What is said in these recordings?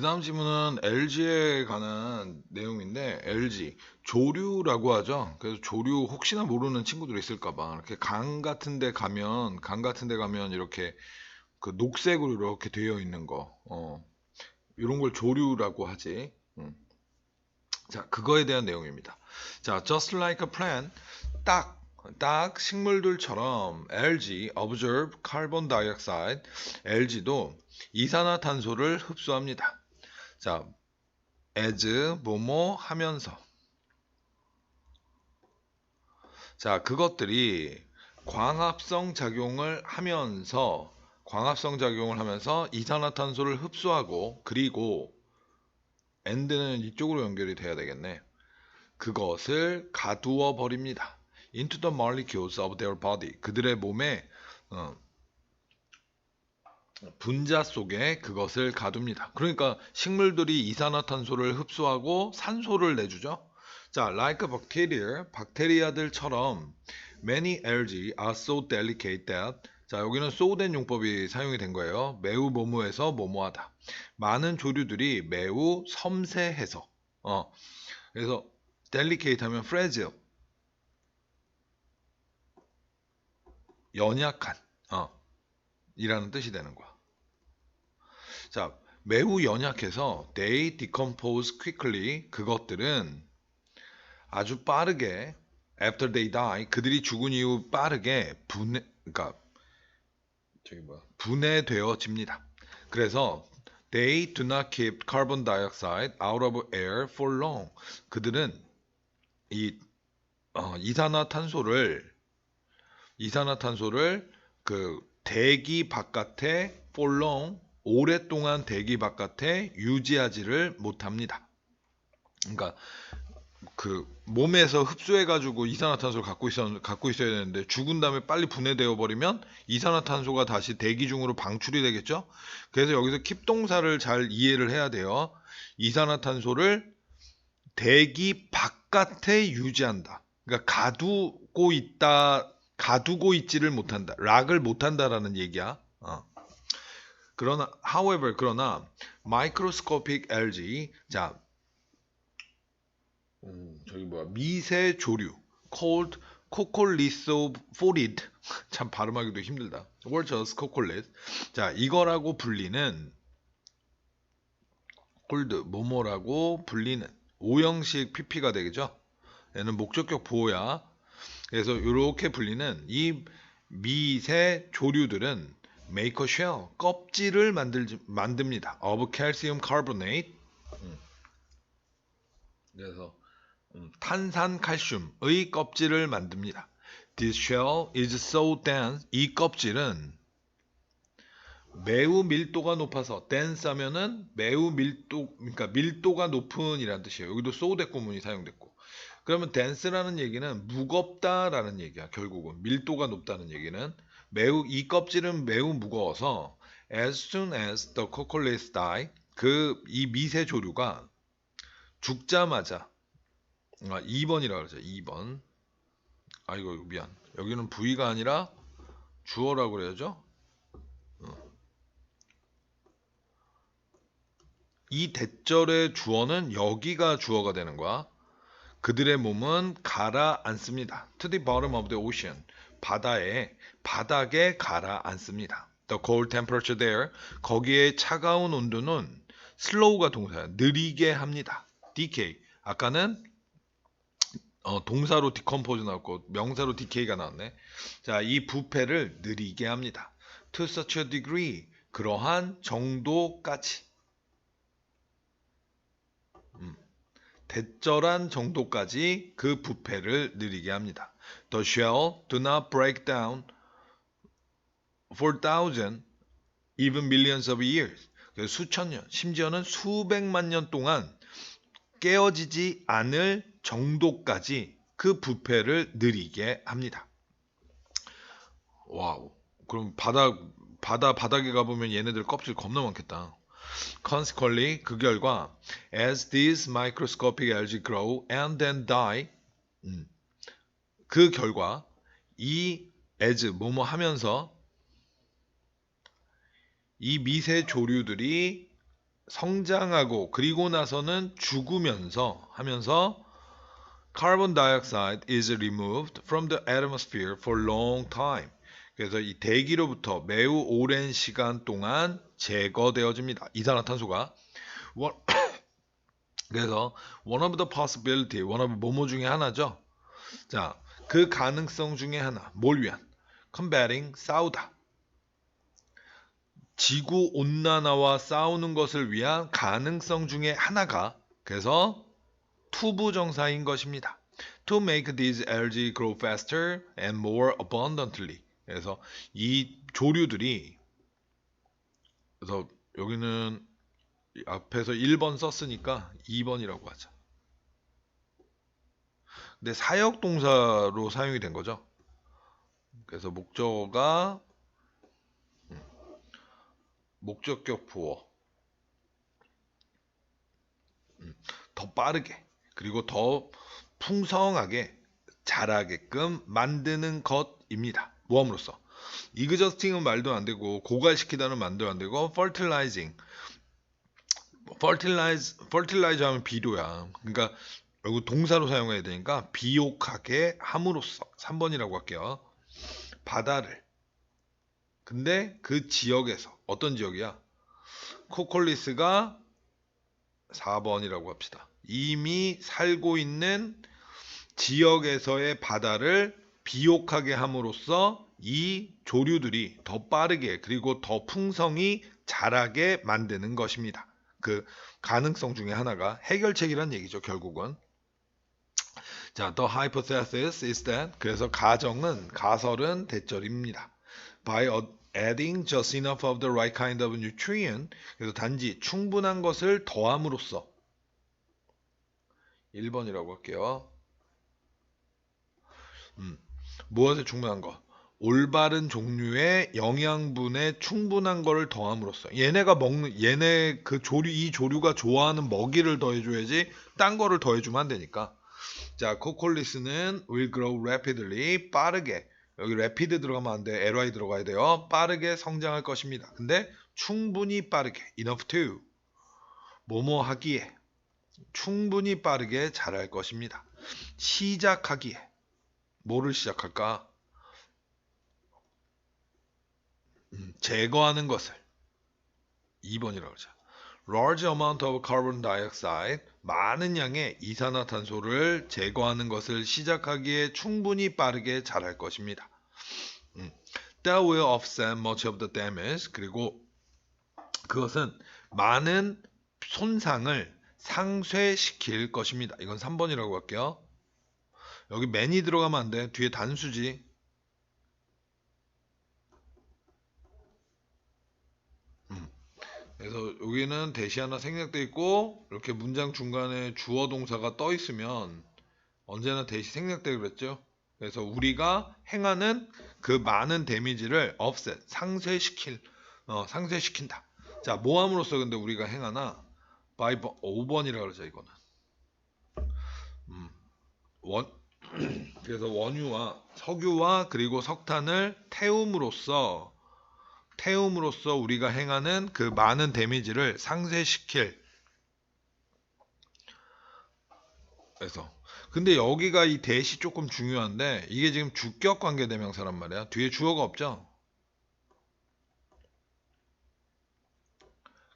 그 다음 질문은 LG에 관한 내용인데 LG 조류라고 하죠. 그래서 조류 혹시나 모르는 친구들 있을까봐 이렇게 강 같은데 가면 강 같은데 가면 이렇게 그 녹색으로 이렇게 되어 있는 거, 어, 이런 걸 조류라고 하지. 음. 자, 그거에 대한 내용입니다. 자, just like a plant, 딱, 딱 식물들처럼 LG, observe carbon dioxide, LG도 이산화탄소를 흡수합니다. 자, as, 뭐뭐 하면서. 자, 그것들이 광합성 작용을 하면서, 광합성 작용을 하면서 이산화탄소를 흡수하고, 그리고, end는 이쪽으로 연결이 돼야 되겠네. 그것을 가두어 버립니다. into the molecules of their body. 그들의 몸에 어, 분자 속에 그것을 가둡니다. 그러니까 식물들이 이산화탄소를 흡수하고 산소를 내주죠. 자, like bacteria, 박테리아들처럼 many algae are so delicate that 자, 여기는 so된 용법이 사용이 된 거예요. 매우 모모해서 모모하다. 많은 조류들이 매우 섬세해서 어. 그래서 delicate 하면 fragile 연약한 어. 이라는 뜻이 되는 거야. 자, 매우 연약해서 they decompose quickly 그것들은 아주 빠르게 after they die 그들이 죽은 이후 빠르게 분해 그러니까 저기 뭐야 분해되어집니다. 그래서 they do not keep carbon dioxide out of air for long. 그들은 이 어, 이산화탄소를 이산화탄소를 그 대기 바깥에 for long 오랫동안 대기 바깥에 유지하지를 못합니다. 그러니까 그 몸에서 흡수해 가지고 이산화탄소를 갖고 있어 갖고 있어야 되는데 죽은 다음에 빨리 분해되어 버리면 이산화탄소가 다시 대기 중으로 방출이 되겠죠. 그래서 여기서 킵 동사를 잘 이해를 해야 돼요. 이산화탄소를 대기 바깥에 유지한다. 그러니까 가두고 있다, 가두고 있지를 못한다. 락을 못한다라는 얘기야. 어. 그러나, however, 그러나 microscopic algae, 자, 음, 저기 뭐야 미세 조류 called coccolithophorid 참 발음하기도 힘들다. just coccolith. 자, 이거라고 불리는 콜드 뭐뭐라고 불리는 오형식 PP가 되겠죠. 얘는 목적격 보호야. 그래서 이렇게 불리는 이 미세 조류들은 a shell 껍질을 만들 만듭니다. of calcium carbonate. 음. 그래서 음, 탄산 칼슘의 껍질을 만듭니다. This shell is so dense. 이 껍질은 매우 밀도가 높아서 dense 하면은 매우 밀도 그러니까 밀도가 높은이라는 뜻이에요. 여기도 so 대구문이 사용됐고. 그러면 dense라는 얘기는 무겁다라는 얘기야. 결국은 밀도가 높다는 얘기는 매우 이 껍질은 매우 무거워서 as soon as the coccoliths die 그 이 미세 조류가 죽자마자 아, 2번이라 그러죠. 2번. 아 이거 미안. 여기는 부위가 아니라 주어라고 그래야죠. 어. 이 대절의 주어는 여기가 주어가 되는 거야. 그들의 몸은 가라앉습니다. To the bottom of the ocean. 바다에 바닥에 가라앉습니다. The cold temperature there. 거기에 차가운 온도는 slow가 동사야. 느리게 합니다. decay. 아까는 어, 동사로 디컴포즈 나왔고 명사로 decay가 나왔네. 자, 이 부패를 느리게 합니다. To such a degree. 그러한 정도까지. 대절한 정도까지 그 부패를 느리게 합니다. The shell do not break down for thousands, even millions of years. 수천 년, 심지어는 수백만 년 동안 깨어지지 않을 정도까지 그 부패를 느리게 합니다. 와우. 그럼 바다 바다 바닥에 가보면 얘네들 껍질 겁나 많겠다. Consequently, 그 결과, as these microscopic algae grow and then die, 음, 그 결과 이 as 뭐뭐 하면서 이 미세 조류들이 성장하고 그리고 나서는 죽으면서 하면서 carbon dioxide is removed from the atmosphere for long time. 그래서 이 대기로부터 매우 오랜 시간 동안 제거되어집니다. 이산화탄소가. 원- 그래서 one of the possibility, one of 뭐뭐 중에 하나죠. 자, 그 가능성 중에 하나. 뭘 위한? combating 싸우다. 지구 온난화와 싸우는 것을 위한 가능성 중에 하나가 그래서 투부 정사인 것입니다. To make these algae grow faster and more abundantly. 그래서 이 조류들이 그래서 여기는 이 앞에서 1번 썼으니까 2번이라고 하자. 근데 사역 동사로 사용이 된 거죠. 그래서 목적어가 음, 목적격 부어 음, 더 빠르게 그리고 더 풍성하게 자라게끔 만드는 것입니다. 모함으로써 이그저스팅은 말도 안 되고 고갈시키다는 말도 안 되고 fertilizing fertilize fertilize 하면 비료야. 그러니까 여기 동사로 사용해야 되니까 비옥하게 함으로써 3번이라고 할게요. 바다를 근데 그 지역에서 어떤 지역이야? 코콜리스가 4번이라고 합시다. 이미 살고 있는 지역에서의 바다를 비옥하게 함으로써 이 조류들이 더 빠르게 그리고 더 풍성히 자라게 만드는 것입니다. 그 가능성 중에 하나가 해결책이란 얘기죠, 결국은. 자, the hypothesis is that 그래서 가정은 가설은 대절입니다. By adding just enough of the right kind of nutrient 그래서 단지 충분한 것을 더함으로써 1번이라고 할게요. 음, 무엇에 충분한 거? 올바른 종류의 영양분에 충분한 거를 더함으로써 얘네가 먹는 얘네 그 조류 이 조류가 좋아하는 먹이를 더해줘야지 딴 거를 더해주면 안 되니까 자 코콜리스는 will grow rapidly 빠르게 여기 rapid 들어가면 안 돼. ly 들어가야 돼요. 빠르게 성장할 것입니다. 근데 충분히 빠르게 enough to 뭐뭐 하기에 충분히 빠르게 자랄 것입니다. 시작하기에 뭐를 시작할까? 음, 제거하는 것을 2번이라고 하죠. large amount of carbon dioxide 많은 양의 이산화탄소를 제거하는 것을 시작하기에 충분히 빠르게 자랄 것입니다. 음, that will offset much of the damage 그리고 그것은 많은 손상을 상쇄시킬 것입니다. 이건 3번이라고 할게요. 여기 man이 들어가면 안 돼. 뒤에 단수지. 그래서 여기는 대시 하나 생략돼 있고 이렇게 문장 중간에 주어 동사가 떠 있으면 언제나 대시 생략돼 그랬죠. 그래서 우리가 행하는 그 많은 데미지를 offset 상쇄시킬 어, 상쇄시킨다. 자 모함으로써 근데 우리가 행하나 by 5번이라 그러죠 이거는. 음, 원 그래서 원유와 석유와 그리고 석탄을 태움으로써 태움으로써 우리가 행하는 그 많은 데미지를 상쇄시킬. 그래서 근데 여기가 이 대시 조금 중요한데 이게 지금 주격 관계 대명사란 말이야. 뒤에 주어가 없죠?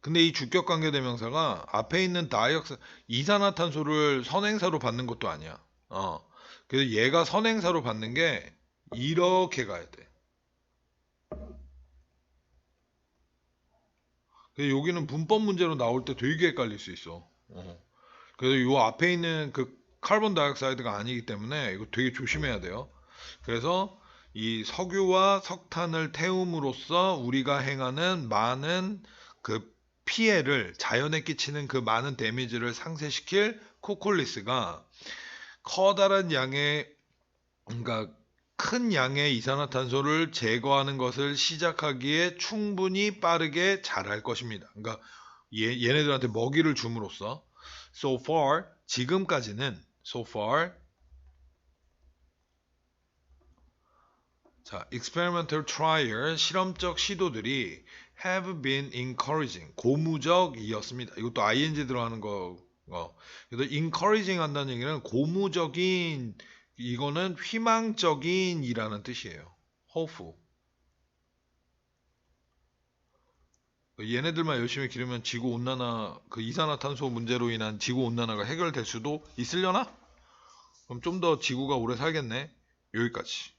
근데 이 주격 관계 대명사가 앞에 있는 다이옥스 이산화탄소를 선행사로 받는 것도 아니야. 어 그래서 얘가 선행사로 받는 게 이렇게 가야 돼 여기는 문법 문제로 나올 때 되게 헷갈릴 수 있어. 어. 그래서 요 앞에 있는 그 카본 다이옥사이드가 아니기 때문에 이거 되게 조심해야 돼요. 그래서 이 석유와 석탄을 태움으로써 우리가 행하는 많은 그 피해를 자연에 끼치는 그 많은 데미지를 상쇄시킬 코콜리스가 커다란 양의 그러니까 큰 양의 이산화탄소를 제거하는 것을 시작하기에 충분히 빠르게 자랄 것입니다. 그러니까 얘, 얘네들한테 먹이를 줌으로써 so far 지금까지는 so far 자 experimental trial 실험적 시도들이 have been encouraging 고무적이었습니다. 이것도 ing 들어가는 거. 어. 그래서 encouraging 한다는 얘기는 고무적인 이거는 희망적인이라는 뜻이에요. hopeful. 얘네들만 열심히 기르면 지구 온난화 그 이산화탄소 문제로 인한 지구 온난화가 해결될 수도 있으려나? 그럼 좀 더 지구가 오래 살겠네. 여기까지.